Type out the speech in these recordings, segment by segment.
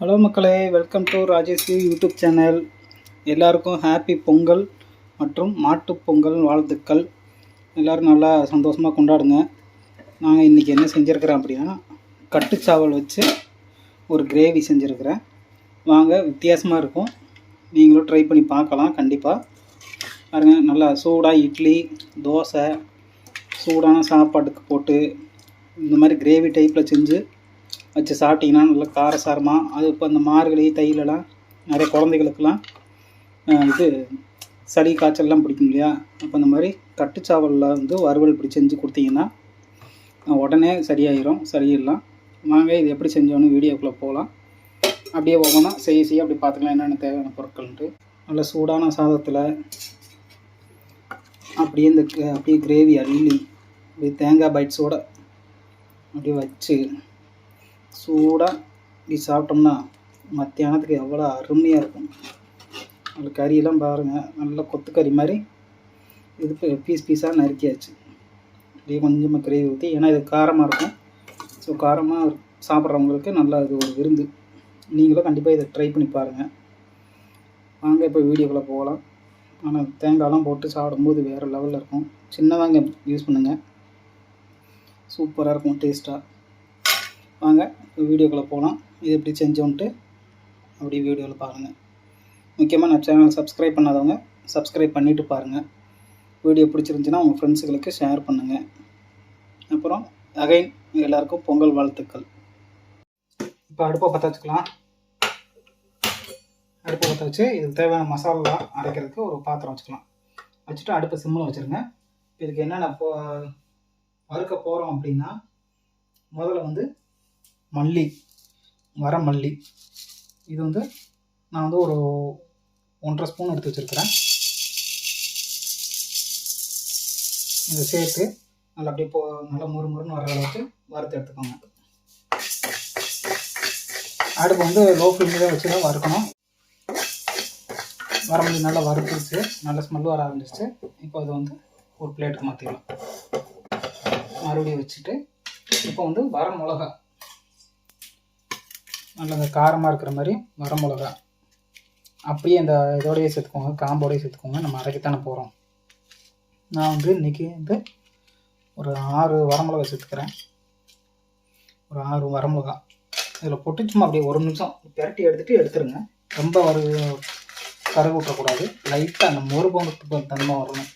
Hello மக்களே welcome to Rajeshwari YouTube channel. எல்லாருக்கும் happy Pongal மற்றும் மாட்டுப்பொங்கல் வாழ்த்துக்கள். எல்லோரும் நல்லா சந்தோஷமாக கொண்டாடுங்க. நாங்கள் இன்றைக்கி என்ன செஞ்சுருக்கிறோம் அப்படின்னா கட்டுச்சாவல் வச்சு ஒரு கிரேவி செஞ்சுருக்கிறேன். வாங்க வித்தியாசமாக இருக்கும். நீங்களும் ட்ரை பண்ணி பார்க்கலாம் கண்டிப்பாக பாருங்க நல்லா சூடாக இட்லி தோசை சூடான சாப்பாட்டுக்கு போட்டு இந்த மாதிரி கிரேவி டைப்பில் செஞ்சு வச்சு சாப்பிட்டிங்கன்னா நல்லா காரசாரமாக அது இப்போ அந்த மார்கழி தையிலலாம் நிறைய குழந்தைகளுக்கெல்லாம் இது சளி காய்ச்சல்லாம் பிடிக்கும் இல்லையா? அப்போ இந்த மாதிரி கட்டுச்சாவலில் வந்து வறுவல் இப்படி செஞ்சு கொடுத்தீங்கன்னா உடனே சரியாயிரும் சரியிடலாம் வாங்க இது எப்படி செஞ்சோன்னு வீடியோக்குள்ளே போகலாம். அப்படியே ஒவ்வொன்றா செய்ய செய்ய அப்படி பார்த்துக்கலாம் என்னென்ன தேவையான பொருட்கள்ன்ட்டு. நல்ல சூடான சாதத்தில் அப்படியே இந்த அப்படியே கிரேவி அள்ளி அப்படியே தேங்காய் பைட்ஸோட அப்படியே வச்சு சூடாக இப்படி சாப்பிட்டோம்னா மத்தியானத்துக்கு எவ்வளோ அருமையாக இருக்கும். நல்ல கறியெல்லாம் பாருங்கள் நல்லா கொத்துக்கறி மாதிரி. இது பீஸ் பீஸாக நறுக்கியாச்சு. அப்படியே கொஞ்சமாக கிரேவி ஊற்றி ஏன்னா இது காரமாக இருக்கும். ஸோ காரமாக சாப்பிட்றவங்களுக்கு நல்லா இது ஒரு விருந்து. நீங்களும் கண்டிப்பாக இதை ட்ரை பண்ணி பாருங்கள் வாங்க இப்போ வீடியோக்குள்ளே போகலாம். ஆனால் தேங்காயெலாம் போட்டு சாப்பிடும்போது வேறு லெவலில் இருக்கும். சின்ன வெங்காயம் யூஸ் பண்ணுங்கள் சூப்பராக இருக்கும் டேஸ்ட்டாக வாங்க இப்போ வீடியோக்குள்ளே போகலாம் இது எப்படி செஞ்சோன்ட்டு அப்படியே வீடியோவில் பாருங்கள் முக்கியமாக நான் சேனல் சப்ஸ்கிரைப் பண்ணாதவங்க சப்ஸ்கிரைப் பண்ணிவிட்டு பாருங்கள் வீடியோ பிடிச்சிருந்துச்சுன்னா உங்கள் ஃப்ரெண்ட்ஸுகளுக்கு ஷேர் பண்ணுங்கள் அப்புறம் அகைன் எல்லாருக்கும் பொங்கல் வாழ்த்துக்கள். இப்போ அடுப்பை பற்ற வச்சுக்கலாம். அடுப்பை பற்ற வச்சு இதுக்கு தேவையான மசாலா அரைக்கிறதுக்கு ஒரு பாத்திரம் வச்சுக்கலாம். வச்சுட்டு அடுப்பை சிம்மில் வச்சுருங்க. இதுக்கு என்னென்ன போ வறுக்க போகிறோம் அப்படின்னா முதல்ல வந்து மல்லி வர மல்லி இது வந்து நான் வந்து ஒரு ஒன்றரை ஸ்பூன் எடுத்து வச்சுருக்கிறேன். இதை சேர்த்து நல்லா அப்படியே போ நல்லா முறு முறுன்னு வர அளவுக்கு வறுத்து எடுத்துக்கோங்க. அடுப்பு வந்து லோ ஃப்ளேமில் வச்சு தான் வறுக்கணும். வரமல்லி நல்லா வறுத்துருச்சு. நல்ல ஸ்மெல் வர ஆரம்பிச்சிச்சு இப்போ அது வந்து ஒரு பிளேட்டுக்கு மாற்றிக்கலாம் மறுபடியும் வச்சுட்டு இப்போ வந்து வர மிளகா நல்ல காரமாக இருக்கிற மாதிரி வர மிளகா அப்படியே இந்த இதோடையே சேர்த்துக்கோங்க காம்போடையே சேர்த்துக்கோங்க. நம்ம அரைக்கத்தானே போகிறோம் நான் வந்து இன்றைக்கி வந்து ஒரு ஆறு வரமிளகா சேர்த்துக்கிறேன். ஒரு ஆறு வரமிளகா. இதில் போட்டு சும்மா அப்படியே ஒரு நிமிஷம் பிரட்டி எடுத்துகிட்டு எடுத்துருங்க. ரொம்ப ஒரு கருகு விட்டக்கூடாது லைட்டாக அந்த மொறு பொங்கத்துக்கு தன்மை வரணும்.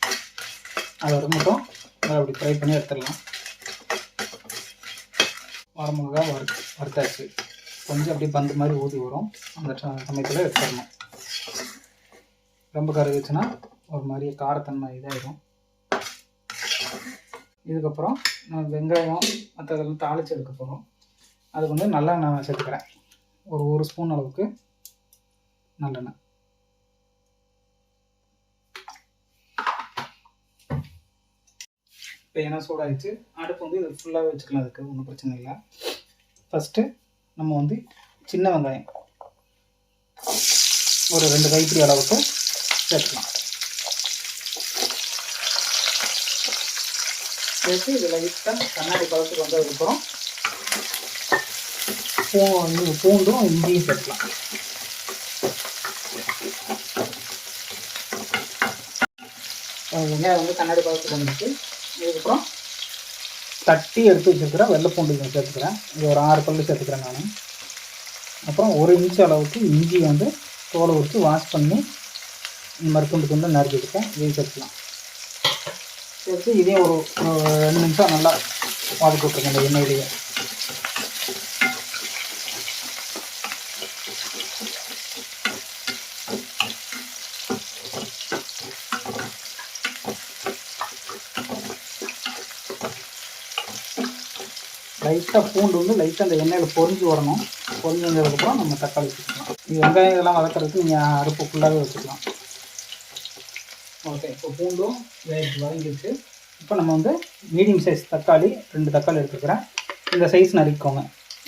அது வரைக்கும் மட்டும் அதை அப்படி ஃப்ரை பண்ணி எடுத்துடலாம். வரமிளகா வறு வறுத்தாச்சு. கொஞ்சம் அப்படியே பந்து மாதிரி ஊதி வரும். அந்த சமயத்தில் எடுத்துடணும். ரொம்ப கருகுச்சுன்னா ஒரு மாதிரி காரத்தன்மை இதாகிடும் இதுக்கப்புறம் நான் வெங்காயம் மற்றதெல்லாம் தாளித்து எடுக்க போகிறோம் அதுக்கு வந்து நல்லா நான் சேர்த்துக்கிறேன். ஒரு ஒரு ஸ்பூன் அளவுக்கு நல்லெண்ணெய். இப்போ ஏன்னா சூடாகிடுச்சு அடுப்பு வந்து இது ஃபுல்லாகவே வச்சுக்கலாம் அதுக்கு ஒன்றும் பிரச்சனை இல்லை. ஃபஸ்ட்டு நம்ம வந்து சின்ன வெங்காயம். ஒரு ரெண்டு கைப்பிடி அளவுக்கு சேர்த்துக்கலாம். சேர்த்து இது லைட்டாக கண்ணாடி பழத்துக்கு வந்ததுக்கப்புறம் பூ வந்து பூண்டும் இஞ்சியும் சேர்க்கலாம் வெங்காயம் வந்து கண்ணாடி பழத்துக்கு வந்துட்டு இதுக்கப்புறம் தட்டி எடுத்து வச்சிருக்கிற வெள்ளை பூண்டு கொஞ்சம் சேர்த்துக்கிறேன். இது ஒரு ஆறு பல்லு சேர்த்துக்கிறேன் நான். அப்புறம் ஒரு இன்ச்சு அளவுக்கு இஞ்சி வந்து தோலை ஊற்றி வாஷ் பண்ணி இந்த மாதிரி துண்டு நறுக்கி எடுப்பேன் இதையும் சேர்த்துக்கலாம். சேர்த்து இதையும் ஒரு ஒரு ரெண்டு நிமிஷம் நல்லா வதக்கி விட்ருங்க இந்த எண்ணெயிலேயே. லைட்டாக பூண்டு வந்து லைட்டாக அந்த எண்ணெயில் பொரிஞ்சு வரணும். பொரிஞ்சு வந்ததுக்கப்புறம் நம்ம தக்காளி வச்சுக்கலாம். இது வெங்காயம் இதெல்லாம் வதக்கிறதுக்கு நீங்கள் அடுப்பு ஃபுல்லாகவே வச்சுக்கலாம். ஓகே இப்போ பூண்டும் வேக வதங்கிடுச்சு. இப்போ நம்ம வந்து மீடியம் சைஸ் தக்காளி ரெண்டு தக்காளி எடுத்துக்கிறேன். இந்த சைஸ் நறுக்கோங்க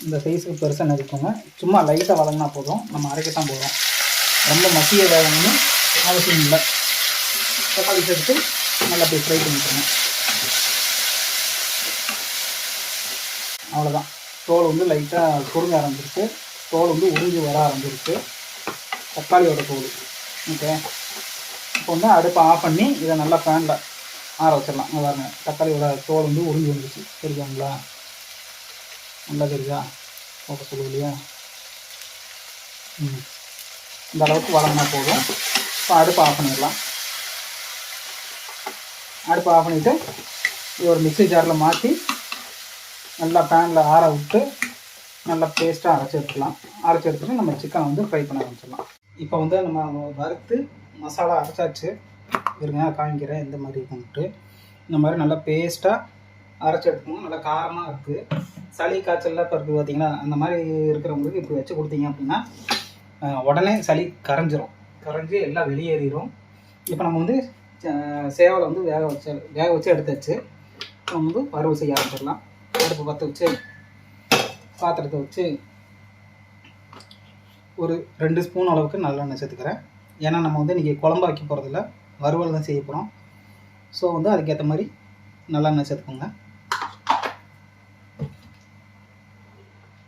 இந்த சைஸுக்கு பெருசாக நறுக்கோங்க சும்மா லைட்டாக வதங்கினா போதும். நம்ம அரைக்கத்தான் போதும் ரொம்ப மசிய வேகணும்னு அவசியம் இல்லை. தக்காளி சேர்த்து நல்லா போய் ஃப்ரை பண்ணிக்கோங்க. அவ்வளோதான் தோல் வந்து லைட்டாக சுருங்க ஆரம்பிச்சிருக்கு தோல் வந்து உறிஞ்சி வர ஆரம்பிச்சிருக்கு தக்காளியோட தோல். ஓகே இப்போ வந்து அடுப்பை ஆஃப் பண்ணி இதை நல்லா ஃபேனில் ஆற வச்சிடலாம். இங்க பாருங்க. தக்காளியோட தோல் வந்து உறிஞ்சி வந்துருச்சு. தெரியுங்களா நல்லா தெரியுதா? ஓகே சொல்லுது இல்லையா ம். இந்த அளவுக்கு வளர்ந்தா போதும். இப்போ அடுப்பை ஆஃப் பண்ணிடலாம். அடுப்பை ஆஃப் பண்ணிவிட்டு இது ஒரு மிக்ஸி ஜாரில் மாற்றி நல்லா பேனில் ஆற விட்டு நல்லா பேஸ்ட்டாக அரைச்சி எடுத்துக்கலாம். அரைச்சி எடுத்துட்டு நம்ம சிக்கனை வந்து ஃப்ரை பண்ண ஆரம்பிச்சிடலாம். இப்போ வந்து நம்ம வறுத்து மசாலா அரைச்சாச்சு. இருங்க காமிக்கிறேன் எந்த மாதிரி இருக்குன்ட்டு இந்த மாதிரி நல்லா பேஸ்ட்டாக அரைச்சி எடுத்துக்கணும். நல்லா காரமாக இருக்குது சளி காய்ச்சல்லாம் இப்போ இருக்குது பார்த்தீங்களா அந்த மாதிரி இருக்கிறவங்களுக்கு இப்படி வச்சு கொடுத்தீங்க அப்படின்னா உடனே சளி கரைஞ்சிரும். கரைஞ்சி எல்லாம் வெளியேறிடும் இப்போ நம்ம வந்து சேவலை வந்து வேக வச்சு வேக வச்சு எடுத்தாச்சு. நம்ம வந்து வறுவல் செய்ய ஆரம்பிச்சிடலாம். அடுப்பு பற்ற வச்சு பாத்திரத்தை வச்சு ஒரு ரெண்டு ஸ்பூன் அளவுக்கு நல்லெண்ணெய் சேர்த்துக்கிறேன். ஏன்னா நம்ம வந்து இன்றைக்கி குழம்பு வைக்க போகிறதில்ல வறுவல் தான் செய்ய போகிறோம் ஸோ வந்து அதுக்கேற்ற மாதிரி நல்லெண்ணெய் சேர்த்துக்கோங்க.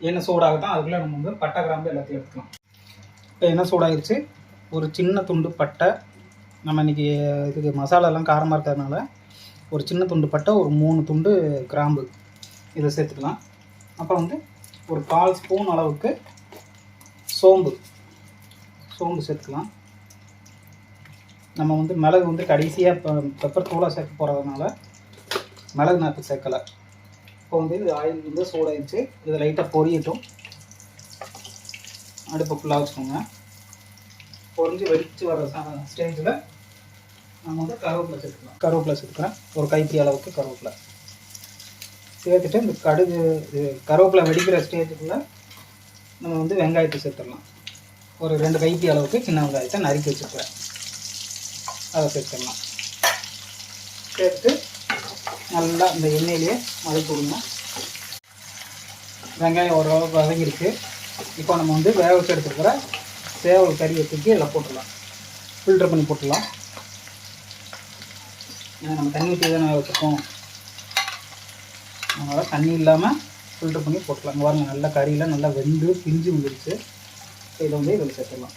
எண்ணெய் சூடாகட்டும். அதுக்குள்ளே நம்ம வந்து பட்டை கிராம்பு எல்லாத்தையும் எடுத்துக்கலாம். இப்போ எண்ணெய் சூடாகிருச்சு ஒரு சின்ன துண்டு பட்டை. நம்ம இன்றைக்கி இதுக்கு மசாலாலாம் காரமாக இருக்கிறதுனால ஒரு சின்ன துண்டு பட்டை ஒரு மூணு துண்டு கிராம்பு. இதை சேர்த்துக்கலாம். அப்புறம் வந்து ஒரு கால் ஸ்பூன் அளவுக்கு சோம்பு. சோம்பு சேர்த்துக்கலாம். நம்ம வந்து மிளகு வந்து கடைசியாக இப்போ பெப்பர் தூளாக சேர்க்க போகிறதுனால மிளகு நாற்று சேர்க்கலை. இப்போ வந்து இது ஆயில் வந்து சூடாயிடுச்சு. இது லைட்டாக பொரியட்டும். அடுப்பை ஃபுல்லாக வச்சுக்கோங்க. பொரிஞ்சு வெடித்து வர ஸ்டேஜில் நம்ம வந்து கருவேப்பிலை சேர்த்துக்கலாம். கருவேப்பிலை சேர்த்துக்கிறேன் ஒரு கைப்பிடி அளவுக்கு கருவேப்பிலை. சேர்த்துட்டு இந்த கடுகு இது கருவேப்பிலை வெடிக்கிற ஸ்டேஜுக்குள்ளே நம்ம வந்து வெங்காயத்தை சேர்த்துடலாம். ஒரு ரெண்டு கைப்பிடி அளவுக்கு சின்ன வெங்காயத்தை நறுக்கி வச்சுருக்கிறேன். அதை சேர்த்துடலாம். சேர்த்து நல்லா இந்த எண்ணெயிலேயே வதக்கி விடுங்க வெங்காயம் ஓரளவுக்கு வதங்கியிருக்கு. இப்போ நம்ம வந்து வேக வச்சு எடுத்துக்கிற சேவல் கறியை தூக்கி இதில் போட்டுடலாம். ஃபில்டர் பண்ணி போட்டுடலாம். ஏன்னா நம்ம தண்ணி ஊற்றி தானே வச்சுருக்கோம். அதனால் தண்ணி இல்லாமல் ஃபில்டர் பண்ணி போட்டுக்கலாம். வாருங்க நல்லா கறியில் நல்லா வெந்து பிஞ்சு வந்துருச்சு. இதை வந்து இதில் சேர்த்துடலாம்.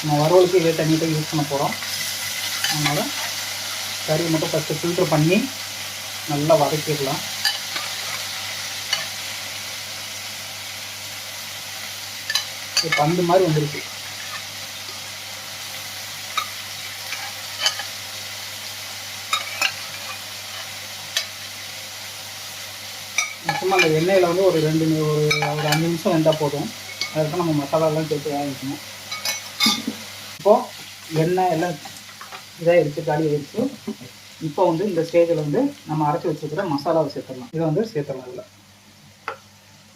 நம்ம வறுவலுக்கு இதே தண்ணி தான் யூஸ் பண்ண போகிறோம் அதனால் கறியை மட்டும் ஃபஸ்ட்டு ஃபில்டர் பண்ணி நல்லா வதக்கிடலாம். இப்போ பந்து மாதிரி வந்துருச்சு. அந்த எண்ணெயில் வந்து ஒரு ரெண்டு ஒரு ஒரு அஞ்சு நிமிஷம் வெந்தால் போதும். அதுக்கு நம்ம மசாலாலாம் சேர்த்து வேக வைக்கணும் இப்போது எண்ணெய் எல்லாம் இதாகிடுச்சு காலி ஆயிடுச்சு இப்போ வந்து இந்த ஸ்டேஜில் வந்து நம்ம அரைச்சி வச்சுருக்கிற மசாலாவை சேர்த்துடலாம். இதை வந்து சேர்த்துடலாம் இதில்.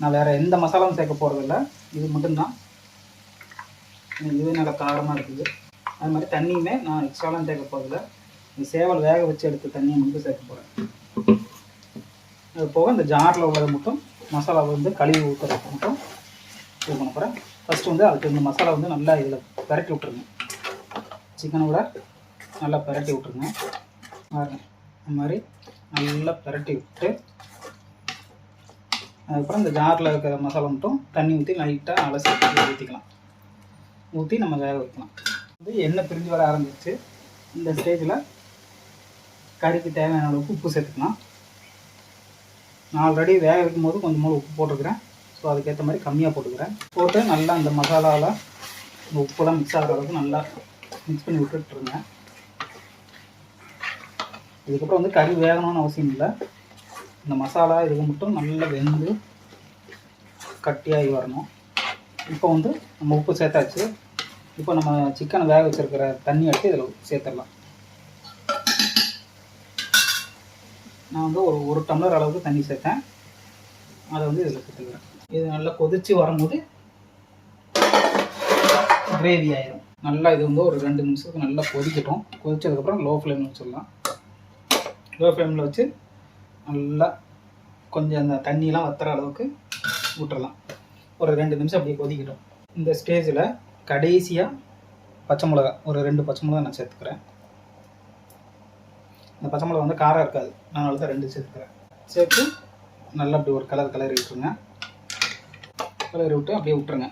நான் வேறு எந்த மசாலாவும் சேர்க்க போகிறதில்ல இது மட்டும்தான். இதுவே நல்லா காரமாக இருக்குது. அது மாதிரி தண்ணியுமே நான் எக்ஸ்ட்ராலாம் சேர்க்க போகிறதில்ல இந்த சேவல் வேக வச்சு எடுத்த தண்ணியை மட்டும் சேர்க்க போகிறேன் அது போக இந்த ஜாரில் உள்ளதை மட்டும் மசாலா வந்து கழுவி ஊற்றுறதுக்கு மட்டும் இது பண்ண போகிறேன் ஃபஸ்ட்டு வந்து அதுக்கு இந்த மசாலா வந்து நல்லா இதில் பிரட்டி விட்ருங்க சிக்கனை விட நல்லா பிரட்டி விட்ருங்க அந்த இந்த மாதிரி நல்லா பிரட்டி விட்டு அதுக்கப்புறம் இந்த ஜாரில் இருக்கிற மசாலா மட்டும் தண்ணி ஊற்றி லைட்டாக அலசி ஊற்றிக்கலாம் ஊற்றி நம்ம வேக வைக்கலாம். வந்து எண்ணெய் பிரிஞ்சு வர ஆரம்பிச்சு இந்த ஸ்டேஜில் கறிக்கு தேவையான அளவுக்கு உப்பு சேர்த்துக்கலாம். நான் ஆல்ரெடி வேக வைக்கும் போது கொஞ்சம் மூணு உப்பு போட்டுருக்கிறேன் ஸோ அதுக்கேற்ற மாதிரி கம்மியாக போட்டுக்கிறேன். போட்டு நல்லா அந்த மசாலாவில் இந்த உப்புலாம் மிக்ஸ் ஆகிற அளவுக்கு நல்லா மிக்ஸ் பண்ணி விட்டுட்டுருங்க இதுக்கப்புறம் வந்து கறி வேகணும்னு அவசியம் இல்லை. இந்த மசாலா இது மட்டும் நல்லா வெந்து கட்டியாகி வரணும். இப்போ வந்து நம்ம உப்பு சேர்த்தாச்சு. இப்போ நம்ம சிக்கனை வேக வச்சிருக்கிற தண்ணி எடுத்து இதில் சேர்த்துடலாம். நான் வந்து ஒரு ஒரு டம்ளர் அளவுக்கு தண்ணி சேர்த்தேன். அதை வந்து இதில் சேர்த்துக்கிறேன். இது நல்லா கொதிச்சு வரும்போது கிரேவி ஆயிரும். நல்லா இது வந்து ஒரு ரெண்டு நிமிஷத்துக்கு நல்லா கொதிக்கட்டும். கொதிச்சதுக்கப்புறம் லோ ஃப்ளேமில் வச்சிடலாம் லோ ஃப்ளேமில் வச்சு நல்லா கொஞ்சம் அந்த தண்ணியெலாம் வத்துற அளவுக்கு விட்டுறலாம் ஒரு ரெண்டு நிமிஷம் அப்படியே கொதிக்கட்டும். இந்த ஸ்டேஜில் கடைசியாக பச்சை மிளகா ஒரு ரெண்டு பச்சை மிளகா நான் சேர்த்துக்கிறேன். இந்த பச்சை மிளகா வந்து காரம் இருக்காது. அதனால தான் ரெண்டு சேர்த்துக்கிறேன். சேர்த்து நல்லா அப்படி ஒரு கலர் கலரி விட்டுருங்க. கலரி விட்டு அப்படியே விட்டுருங்க.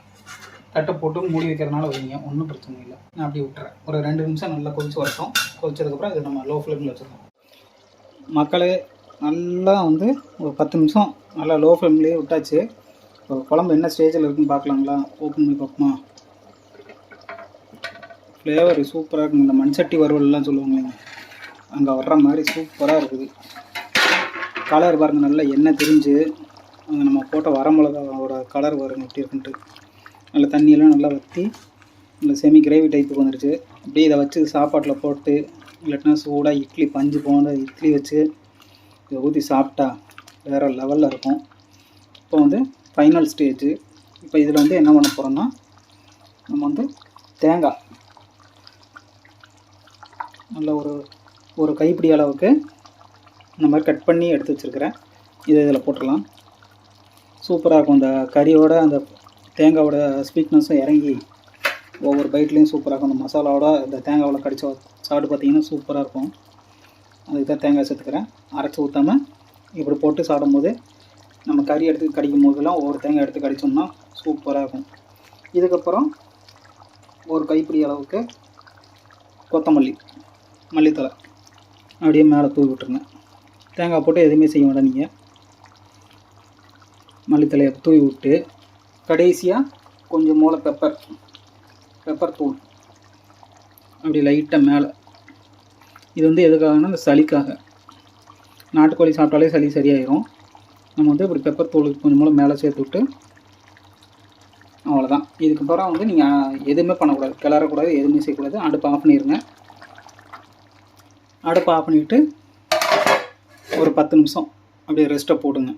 தட்டை போட்டு மூடி வைக்கிறதுனால வைங்க. ஒன்றும் பிரச்சனை இல்லை. நான் அப்படியே விட்டுறேன். ஒரு ரெண்டு நிமிஷம் நல்லா கொதிச்சு வரட்டும். கொதிச்சதுக்கப்புறம் இது நம்ம லோ ஃப்ளேமில் வச்சுருக்கோம் மக்களே நல்லா வந்து ஒரு பத்து நிமிஷம் நல்லா லோ ஃப்ளேம்லேயே விட்டாச்சு. இப்போ குழம்பு என்ன ஸ்டேஜில் இருக்குன்னு பார்க்கலாங்களா? ஓப்பன் பண்ணி பார்ப்போமா? ஃப்ளேவர் சூப்பராக இருக்குங்க. இந்த மண்சட்டி வறுவல்லாம் சொல்லுவாங்க அங்கே வர்ற மாதிரி சூப்பராக இருக்குது. கலர் பாருங்கள் நல்லா எண்ணெய் தெரிஞ்சு அங்கே நம்ம போட்ட வரமிளகாவோட கலர் பாருங்க எப்படி இருக்குன்ட்டு. நல்ல தண்ணியெல்லாம் நல்லா வற்றி நல்ல செமி கிரேவி டைப்புக்கு வந்துருச்சு. அப்படியே இதை வச்சு சாப்பாட்டில் போட்டு இல்லாட்டினா சூடாக இட்லி பஞ்சு போன இட்லி வச்சு இதை ஊற்றி சாப்பிட்டா வேறு லெவலில் இருக்கும். இப்போ வந்து ஃபைனல் ஸ்டேஜு இப்போ இதில் வந்து என்ன பண்ண போகிறோம்னா நம்ம வந்து தேங்காய். நல்ல ஒரு ஒரு கைப்பிடி அளவுக்கு இந்த மாதிரி கட் பண்ணி எடுத்து வச்சுருக்கிறேன். இதை இதில் போட்டுடலாம் சூப்பராக இருக்கும். அந்த கறியோட அந்த தேங்காவோட ஸ்வீட்னஸும் இறங்கி ஒவ்வொரு பைட்லேயும் சூப்பராக இருக்கும். அந்த மசாலாவோட இந்த தேங்காவில் கடித்த சாப்பிட்டு பார்த்தீங்கன்னா சூப்பராக இருக்கும். அதுக்கு தான் தேங்காய் சேர்த்துக்கிறேன். அரைச்சி ஊற்றாமல் இப்படி போட்டு சாப்பிடும்போது நம்ம கறி எடுத்து கடிக்கும் போதெல்லாம் ஒவ்வொரு தேங்காய் எடுத்து கடிச்சோம்னா சூப்பராக இருக்கும். இதுக்கப்புறம் ஒரு கைப்பிடி அளவுக்கு கொத்தமல்லி மல்லித்தலை அப்படியே மேலே தூவி விட்டுருங்க. தேங்காய் போட்டு எதுவுமே செய்ய வேண்டாம் நீங்கள் மல்லித்தலையை தூவி விட்டு கடைசியாக கொஞ்சம் மூளை பெப்பர் பெப்பர் தூள். அப்படி லைட்டாக மேலே. இது வந்து எதுக்காகனா இந்த சளிக்காக. நாட்டுக்கோழி சாப்பிட்டாலே சளி சரியாயிரும். நம்ம வந்து இப்படி பெப்பர் தூள் கொஞ்சம் மூலம் மேலே சேர்த்து விட்டு அவ்வளோதான் இதுக்கப்புறம் வந்து நீங்கள் எதுவுமே பண்ணக்கூடாது. கிளறக்கூடாது எதுவுமே செய்யக்கூடாது. அடுப்பு ஆஃப் பண்ணிடுங்க அடுப்பு ஆஃப் பண்ணிவிட்டு ஒரு பத்து நிமிஷம் அப்படியே ரெஸ்ட்டை போடுங்க.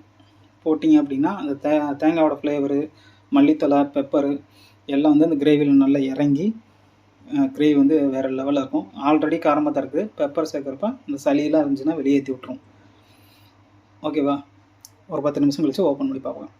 போட்டிங்க அப்படின்னா அந்த தே தேங்காயோட ஃப்ளேவரு மல்லித்தலை பெப்பரு எல்லாம் வந்து அந்த கிரேவியில் நல்லா இறங்கி கிரேவி வந்து வேறு லெவலில் இருக்கும். ஆல்ரெடி காரமாக தான் இருக்குது. பெப்பர் சேர்க்குறப்ப அந்த சளியெல்லாம் இருந்துச்சுன்னா வெளியேற்றி விட்ரும் ஓகேவா ஒரு பத்து நிமிஷம் கழிச்சு ஓப்பன் பண்ணி பார்ப்போம்